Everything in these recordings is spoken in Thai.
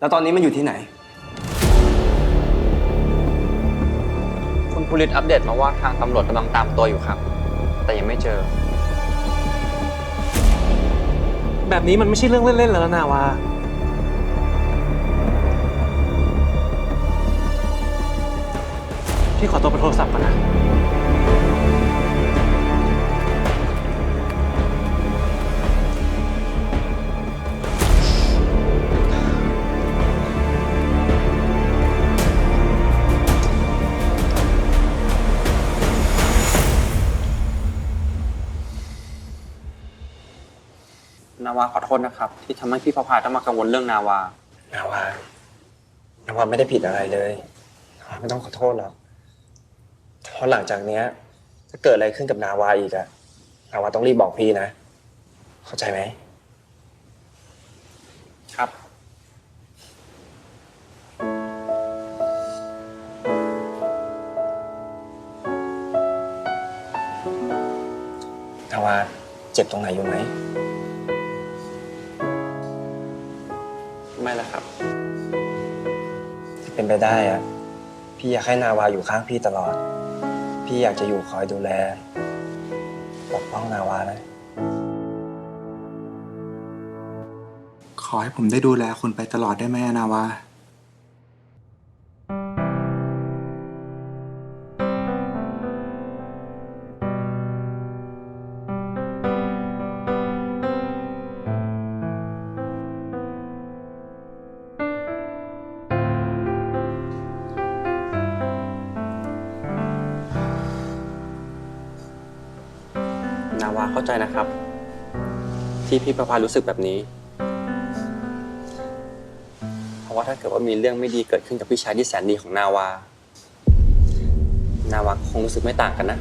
แล้วตอนนี้มันอยู่ที่ไหน คุณภูริศอัปเดตมาว่าทางตำรวจกำลังตามตัวอยู่ครับ แต่ยังไม่เจอ แบบนี้มันไม่ใช่เรื่องเล่นๆแล้วนะนาวาพี่ขอตัวไปโทรศัพท์ก่อนนะ นาวาขอโทษนะครับ ที่ทำให้พี่พระพาต้องมากังวลเรื่องนาวา นาวานาวาไม่ได้ผิดอะไรเลยนาวาไม่ต้องขอโทษหรอกเพราะหลังจากเนี้ยถ้าเกิดอะไรขึ้นกับนาวาอีกอะนาวาต้องรีบบอกพี่นะ เข้าใจไหมครับ นาวาเจ็บตรงไหนอยู่ไหม ไม่ละครับ ถ้าเป็นไปได้อะพี่อยากให้นาวาอยู่ข้างพี่ตลอด พี่อยากจะอยู่คอยดูแลปกป้องนาวานะขอให้ผมได้ดูแลคุณไปตลอดได้ไหมอะนาวาาวาเข้าใจนะครับ ที่พี่ประพารู้สึกแบบนี้ เพราะว่าถ้าเกิดว่ามีเรื่องไม่ดีเกิดขึ้นกับพี่ชายที่แสนดีของนาวา นาวาคงรู้สึกไม่ต่างกันนะ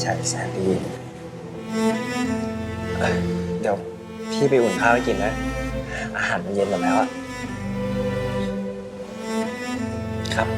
ใช่แสนดีเอ้ยเดี๋ยวพี่ไปอุ่นข้าวให้กินนะ อาหารมันเย็นหมดแล้วอะครับ